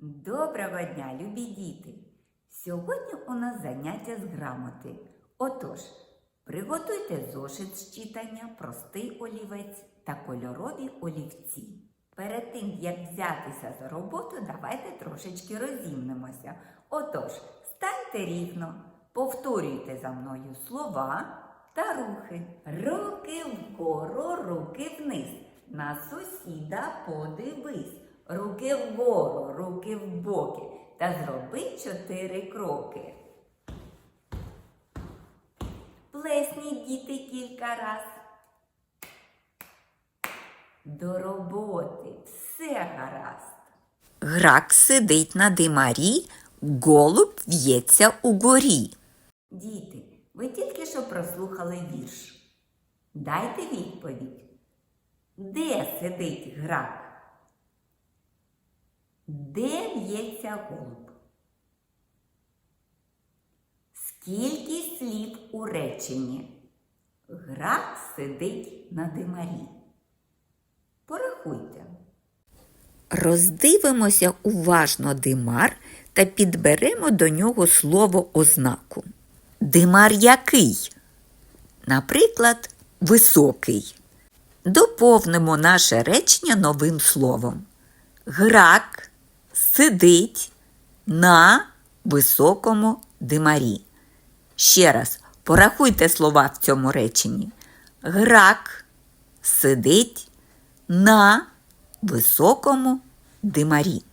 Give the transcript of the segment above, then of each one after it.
Доброго дня, любі діти! Сьогодні у нас заняття з грамоти. Отож, приготуйте зошит з читання, простий олівець та кольорові олівці. Перед тим, як взятися за роботу, давайте трошечки розімнемося. Отож, станьте рівно, повторюйте за мною слова та рухи. Руки вгору, руки вниз. На сусіда подивись. Руки вгору, руки вбоки. Та зроби чотири кроки. Плесніть діти кілька раз. До роботи все гаразд. Грак сидить на димарі, голуб в'ється у горі. Діти, ви тільки що прослухали вірш. Дайте відповідь. Де сидить грак? Де в'ється голуб? Скільки слів у реченні? Грак сидить на димарі. Порахуйте. Роздивимося уважно димар та підберемо до нього слово ознаку. Димар який? Наприклад, високий. Доповнимо наше речення новим словом. Грак сидить на високому димарі. Ще раз порахуйте слова в цьому реченні. Грак сидить на високому димарі.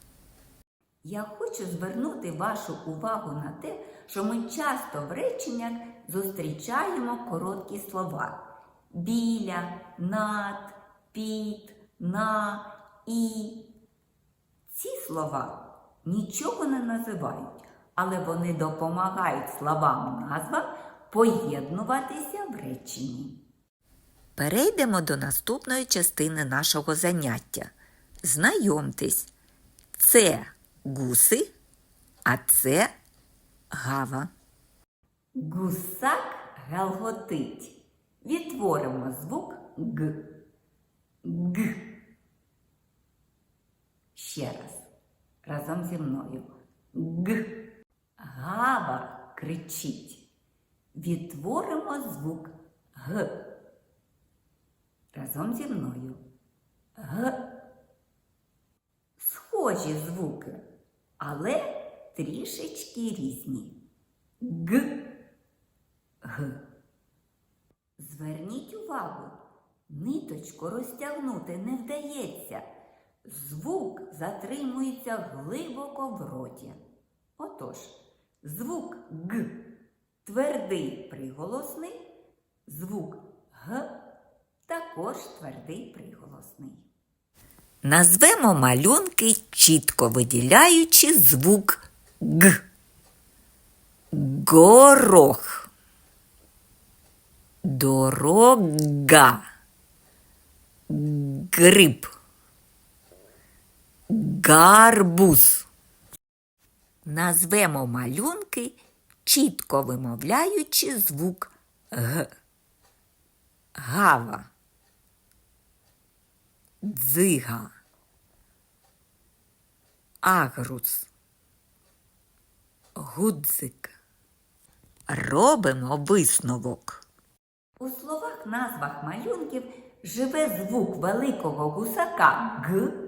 Я хочу звернути вашу увагу на те, що ми часто в реченнях зустрічаємо короткі слова біля, над, під, на, і. Ці слова нічого не називають, але вони допомагають словам назвам поєднуватися в реченні. Перейдемо до наступної частини нашого заняття. Знайомтесь, це гуси, а це гава. Гусак галготить. Відтворимо звук Г. Г. Ще раз. Разом зі мною. Г. Гава кричить. Відтворимо звук Г. Разом зі мною. Г. Схожі звуки, але трішечки різні. Г. Г. Зверніть увагу, ниточку розтягнути не вдається. Звук затримується глибоко в роті. Отож, звук Г твердий приголосний, звук Г також твердий приголосний. Назвемо малюнки, чітко виділяючи звук Г. Горох. Дорога. Гриб. Гарбуз. Назвемо малюнки, чітко вимовляючи звук Г. Гава. Дзига. Агрус. Гудзик. Робимо висновок. У словах назвах малюнків живе звук великого гусака Г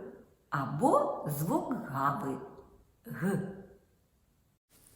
або звук гави Г.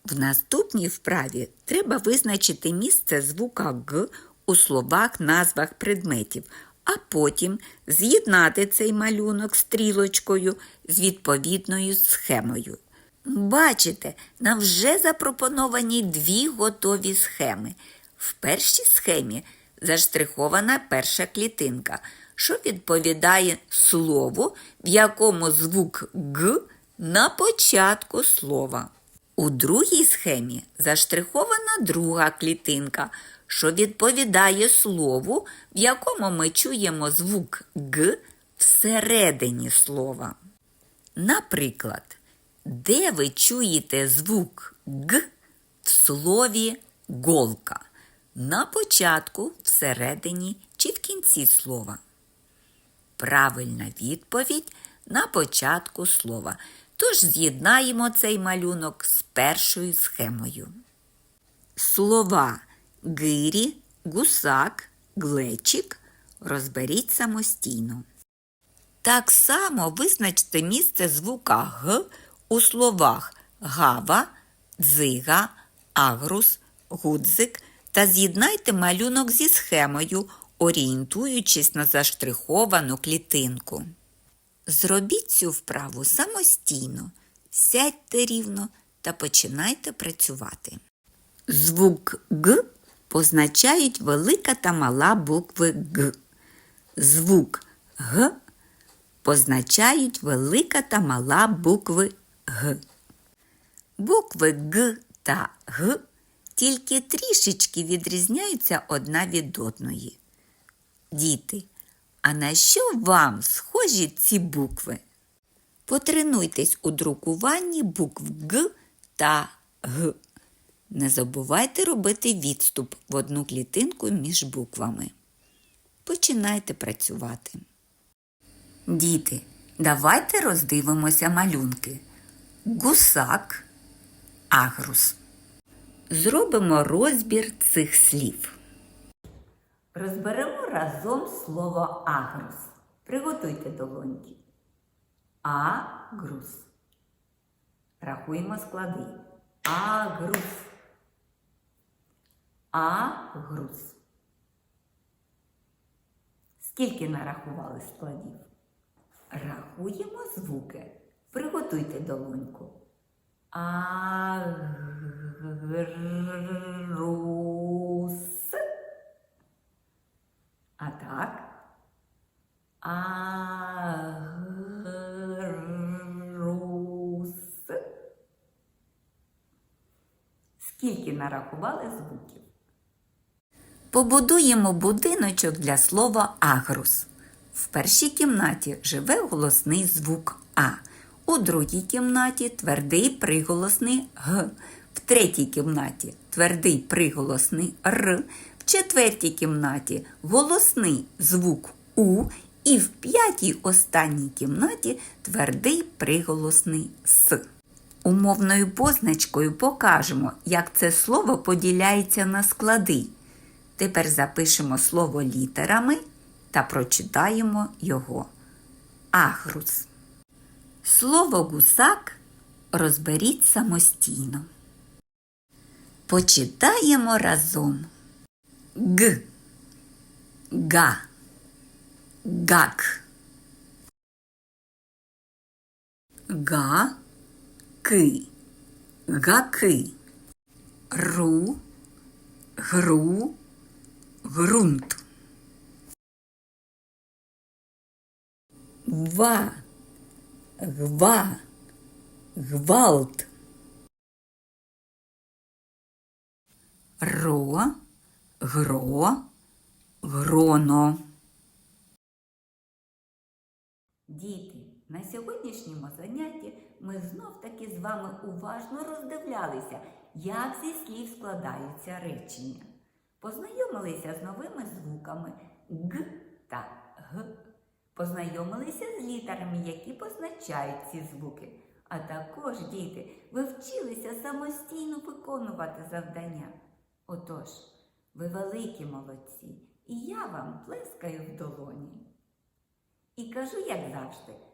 В наступній вправі треба визначити місце звука Г у словах назвах предметів, а потім з'єднати цей малюнок стрілочкою з відповідною схемою. Бачите, нам вже запропоновані дві готові схеми. В першій схемі заштрихована перша клітинка, що відповідає слову, в якому звук Г на початку слова. У другій схемі заштрихована друга клітинка, що відповідає слову, в якому ми чуємо звук Г всередині слова. Наприклад, де ви чуєте звук Г в слові голка? На початку, всередині чи в кінці слова? Правильна відповідь на початку слова, Тож з'єднаємо цей малюнок з першою схемою. Слова гирі, гусак, глечик розберіть самостійно. Так само визначте місце звука Г у словах гава, дзига, агрус, гудзик та з'єднайте малюнок зі схемою, орієнтуючись на заштриховану клітинку. Зробіть цю вправу самостійно, сядьте рівно та починайте працювати. Звук Г позначають велика та мала букви Г. Звук Г позначають велика та мала букви Г. Букви Г та Г тільки трішечки відрізняються одна від одної. Діти, а на що вам схожі ці букви? Потренуйтесь у друкуванні букв Г та Г. Не забувайте робити відступ в одну клітинку між буквами. Починайте працювати. Діти, давайте роздивимося малюнки. Гусак, агрус. Зробимо розбір цих слів. Розберемо разом слово агрус. Приготуйте долоньки. Агрус. Рахуємо склади. Агрус. Агрус. Скільки нарахували складів? Рахуємо звуки. Приготуйте долоньку. Агрус. Нарахували звуків? Побудуємо будиночок для слова агрус. В першій кімнаті живе голосний звук А. У другій кімнаті твердий приголосний Г. В третій кімнаті твердий приголосний Р. В четвертій кімнаті голосний звук У. І в п'ятій останній кімнаті твердий приголосний С. Умовною позначкою покажемо, як це слово поділяється на склади. Тепер запишемо слово літерами та прочитаємо його. Агрус. Слово гусак розберіть самостійно. Почитаємо разом. Г. Га. Гак. Га. Ки. Гаки. Ру. Гру. Грунт. Ва. Гва. Гвалт. Ро. Гро. Гроно. Діти, на сьогоднішньому занятті ми знов таки з вами уважно роздивлялися, як зі слів складаються речення. Познайомилися з новими звуками Г та Г. Познайомилися з літерами, які позначають ці звуки. А також, діти, ви вчилися самостійно виконувати завдання. Отож, ви великі молодці, і я вам плескаю в долоні. І кажу, як завжди,